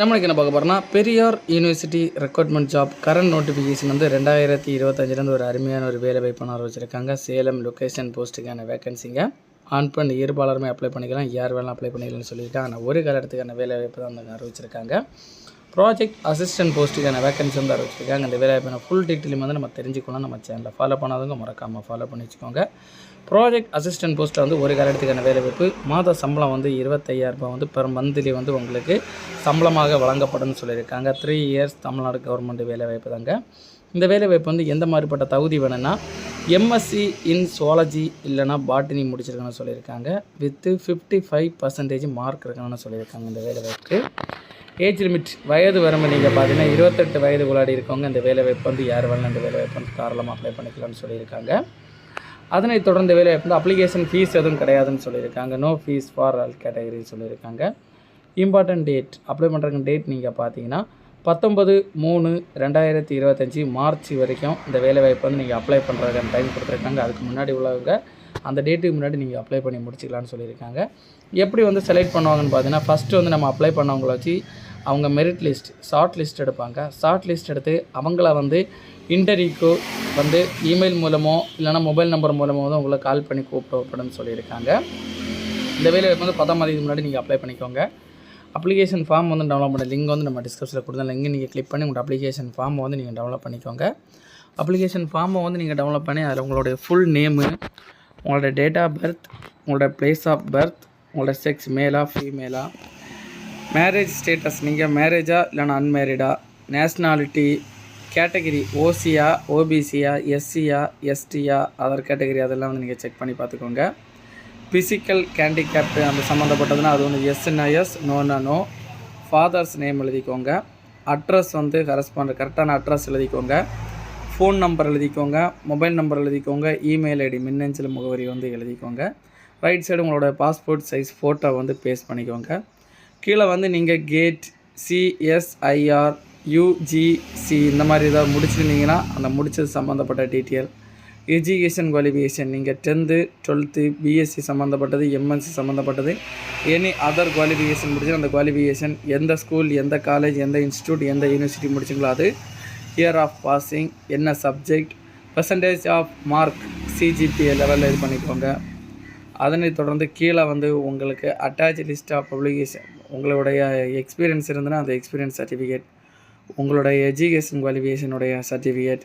நம்மளுக்கு என்ன பார்க்க போகிறோம்னா Periyar university recruitment job current notification வந்து ரெண்டாயிரத்தி இருபத்தஞ்சிலேருந்து ஒரு அருமையான ஒரு வேலை வாய்ப்பு வச்சுருக்காங்க சேலம் லொக்கேஷன் போஸ்ட்டுக்கான வேகன்சிங்க ஆன் பண்ண இருபாலருமே அப்ளை பண்ணிக்கலாம். யார் வேணாலும் அப்ளை பண்ணிக்கலாம்னு சொல்லியிருக்காங்க ஆனால் ஒரு காலத்துக்கான வேலை வாய்ப்பு தான் வந்து அறிவிச்சிருக்காங்க. ப்ராஜெக்ட் அசிஸ்டன்ட் போஸ்ட்டுக்கான வேக்கன்சி வந்து அறிவிச்சிருக்காங்க. அந்த வேலைவாய்ப்பான ஃபுல் டீட்டெயிலும் வந்து நம்ம தெரிஞ்சுக்கலாம் நம்ம சேனலில் ஃபாலோ பண்ணாதவங்க மறக்காமல் ஃபாலோ பண்ணி வச்சுக்கோங்க. ப்ராஜெக்ட் அசிஸ்டன்ட் போஸ்ட்டில் வந்து ஒரு காலத்துக்கான வேலை வாய்ப்பு மாத சம்பளம் வந்து இருபத்தையாயிரரூபா வந்து பெர் மந்த்லி வந்து உங்களுக்கு சம்பளமாக வழங்கப்படும்னு சொல்லியிருக்காங்க. த்ரீ இயர்ஸ் தமிழ்நாடு கவர்மெண்ட் வேலை வாய்ப்பு தாங்க. இந்த வேலை வாய்ப்பு வந்து எந்த மாதிரிப்பட்ட தகுதி வேணும்னா எம்எஸ்சி இன் சுவாலஜி இல்லைனா பாட்டனி முடிச்சிருக்கணும்னு சொல்லியிருக்காங்க. With fifty five percentage mark இருக்கணும்னு சொல்லியிருக்காங்க இந்த வேலை ஏஜ் லிமிட் வயது வரம்பு நீங்கள் பார்த்தீங்கன்னா இருபத்தெட்டு வயது உள்ளாடி இருக்கவங்க இந்த வேலைவாய்ப்பு வந்து யார் வேணாலும் இந்த வேலைவாய்ப்பு வந்து தாராளமாக அப்ளை பண்ணிக்கலாம்னு சொல்லியிருக்காங்க. அதனைத் தொடர்ந்து வேலைவாய்ப்பு வந்து அப்ளிகேஷன் ஃபீஸ் எதுவும் கிடையாதுன்னு சொல்லியிருக்காங்க. நோ ஃபீஸ் ஃபார் ஆல் கேட்டகரின்னு சொல்லியிருக்காங்க. இம்பார்ட்டன்ட் டேட் அப்ளை பண்ணுறதுக்கு டேட் நீங்கள் பார்த்தீங்கன்னா பத்தொம்பது மூணு ரெண்டாயிரத்தி இருபத்தஞ்சி மார்ச் வரைக்கும் இந்த வேலைவாய்ப்பு வந்து நீங்கள் அப்ளை பண்ணுறதுக்கான டைம் கொடுத்துருக்காங்க. அதுக்கு முன்னாடி உள்ளவங்க அந்த டேட்டுக்கு முன்னாடி நீங்கள் அப்ளை பண்ணி முடிச்சிக்கலாம்னு சொல்லியிருக்காங்க. எப்படி வந்து செலக்ட் பண்ணுவாங்கன்னு பார்த்தீங்கன்னா ஃபஸ்ட்டு வந்து நம்ம அப்ளை பண்ணவங்கள வச்சு அவங்க மெரிட் லிஸ்ட் ஷார்ட் லிஸ்ட் எடுப்பாங்க. ஷார்ட் லிஸ்ட் எடுத்து அவங்கள வந்து இன்டர்வியூக்கு வந்து இமெயில் மூலமோ இல்லைனா மொபைல் நம்பர் மூலமோ வந்து உங்களை கால் பண்ணி கூப்பிடப்படும் சொல்லியிருக்காங்க. இந்த வேலை வந்து பத்தாம் தேதி முன்னாடி நீங்கள் அப்ளை பண்ணிக்கோங்க. அப்ளிகேஷன் ஃபார்ம் வந்து டவுன்லோட் பண்ண லிங்க் வந்து நம்ம டிஸ்கிரிப்ஷனில் கொடுத்தா லிங்க் நீங்கள் கிளிக் பண்ணி உங்களோட அப்ளிகேஷன் ஃபார்மை வந்து நீங்கள் டவுன்லோட் பண்ணிக்கோங்க. அப்ளிகேஷன் ஃபார்மை வந்து நீங்கள் டவுன்லோட் பண்ணி அதில் உங்களுடைய ஃபுல் நேமு உங்களோட டேட் ஆஃப் பர்த் உங்களோட பிளேஸ் ஆஃப் பர்த் உங்களோட செக்ஸ் மேலா ஃபீமேலா மேரேஜ் ஸ்டேட்டஸ் நீங்கள் மேரேஜா இல்லைனா அன்மேரிடா நேஷ்னாலிட்டி கேட்டகிரி ஓசியா ஓபிசியா எஸ்சியா எஸ்டியா அதர் கேட்டகிரி அதெல்லாம் வந்து நீங்கள் செக் பண்ணி பார்த்துக்கோங்க. ஃபிசிக்கல் கேண்டிகேப்டு அந்த சம்மந்தப்பட்டதுன்னா அது ஒன்று எஸ்னா எஸ் நோனா நோ ஃபாதர்ஸ் நேம் எழுதிக்கோங்க. அட்ரஸ் வந்து கரஸ்பாண்ட் கரெக்டான அட்ரஸ் எழுதிக்கோங்க. ஃபோன் நம்பர் எழுதிக்கோங்க. மொபைல் நம்பர் எழுதிக்கோங்க. இமெயில் ஐடி மின்னஞ்சல் முகவரி வந்து எழுதிக்கோங்க. ரைட் சைடு உங்களோட பாஸ்போர்ட் சைஸ் ஃபோட்டோ வந்து பேஸ்ட் பண்ணிக்கோங்க. கீழே வந்து நீங்கள் கேட் சிஎஸ்ஐஆர் யூஜிசி இந்த மாதிரி ஏதாவது முடிச்சிருந்தீங்கன்னா அந்த முடிச்சது சம்மந்தப்பட்ட டீட்டெயில் எஜுகேஷன் குவாலிஃபிகேஷன் நீங்கள் டென்த்து டுவெல்த்து பிஎஸ்சி சம்மந்தப்பட்டது எம்எஸ்சி சம்மந்தப்பட்டது எனி அதர் குவாலிஃபிகேஷன் முடிச்சு அந்த குவாலிஃபிகேஷன் எந்த ஸ்கூல் எந்த காலேஜ் எந்த இன்ஸ்டியூட் எந்த யூனிவர்சிட்டி முடிச்சிங்களோ அது இயர் ஆஃப் பாசிங் என்ன subject percentage of mark CGPA லெவலில் இது பண்ணிக்கோங்க. அதனை தொடர்ந்து கீழே வந்து உங்களுக்கு அட்டாச் லிஸ்ட் ஆஃப் பப்ளிகேஷன் உங்களுடைய எக்ஸ்பீரியன்ஸ் இருந்ததுன்னா அந்த எக்ஸ்பீரியன்ஸ் சர்டிஃபிகேட் உங்களுடைய எஜுகேஷன் குவாலிஃபிகேஷனுடைய சர்டிஃபிகேட்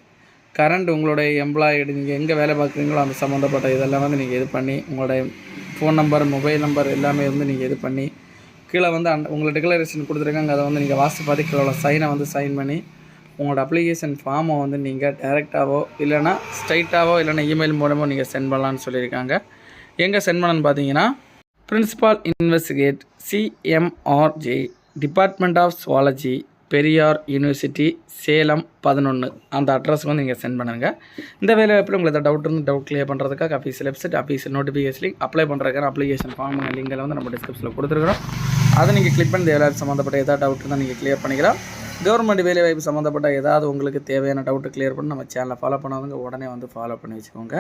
கரண்ட் உங்களுடைய எம்ப்ளாய்டு நீங்கள் எங்கே வேலை பார்க்குறீங்களோ அந்த சம்மந்தப்பட்ட இதெல்லாம் வந்து நீங்கள் இது பண்ணி உங்களுடைய ஃபோன் நம்பர் மொபைல் நம்பர் எல்லாமே வந்து நீங்கள் இது பண்ணி கீழே வந்து அந்த உங்களை டிக்ளரேஷன் கொடுத்துருக்காங்க அதை வந்து நீங்கள் வாசி பார்த்து கீழே சைனை வந்து சைன் பண்ணி உங்களோட அப்ளிகேஷன் ஃபார்மை வந்து நீங்கள் டேரெக்டாகவோ இல்லைனா ஸ்ட்ரைட்டாகவோ இல்லைனா இமெயில் மூலமோ நீங்கள் சென்ட் பண்ணலான்னு சொல்லியிருக்காங்க. எங்கே சென்ட் பண்ணணும்னு பார்த்தீங்கன்னா principal investigator CMRJ department of zoology Periyar university Salem பதினொன்று அந்த அட்ரஸ்க்கு வந்து நீங்கள் சென்ட் பண்ணுங்கள் இந்த வேலை வாய்ப்பில் உங்களுக்கு டவுட் இருந்து டவுட் கிளியர் பண்ணுறதுக்காக official website official notification apply பண்ணுறதுக்கான அப்ளிகேஷன் ஃபார்ம் லிங்கில் வந்து நம்ம டிஸ்கிரிப்ஷனில் கொடுத்துருக்குறோம். அதை நீங்கள் கிளிக் பண்ணி வேலை சம்மந்தப்பட்ட ஏதாவது டவுட் இருந்தால் நீங்கள் கிளியர் பண்ணிக்கலாம். கவர்மெண்ட் வேலைவாய்ப்பு சம்மந்தப்பட்ட ஏதாவது உங்களுக்கு தேவையான டவுட்டு கிளியர் பண்ணி நம்ம சேனலை ஃபாலோ பண்ணாதவங்க உடனே வந்து ஃபாலோ பண்ணி வச்சுக்கோங்க.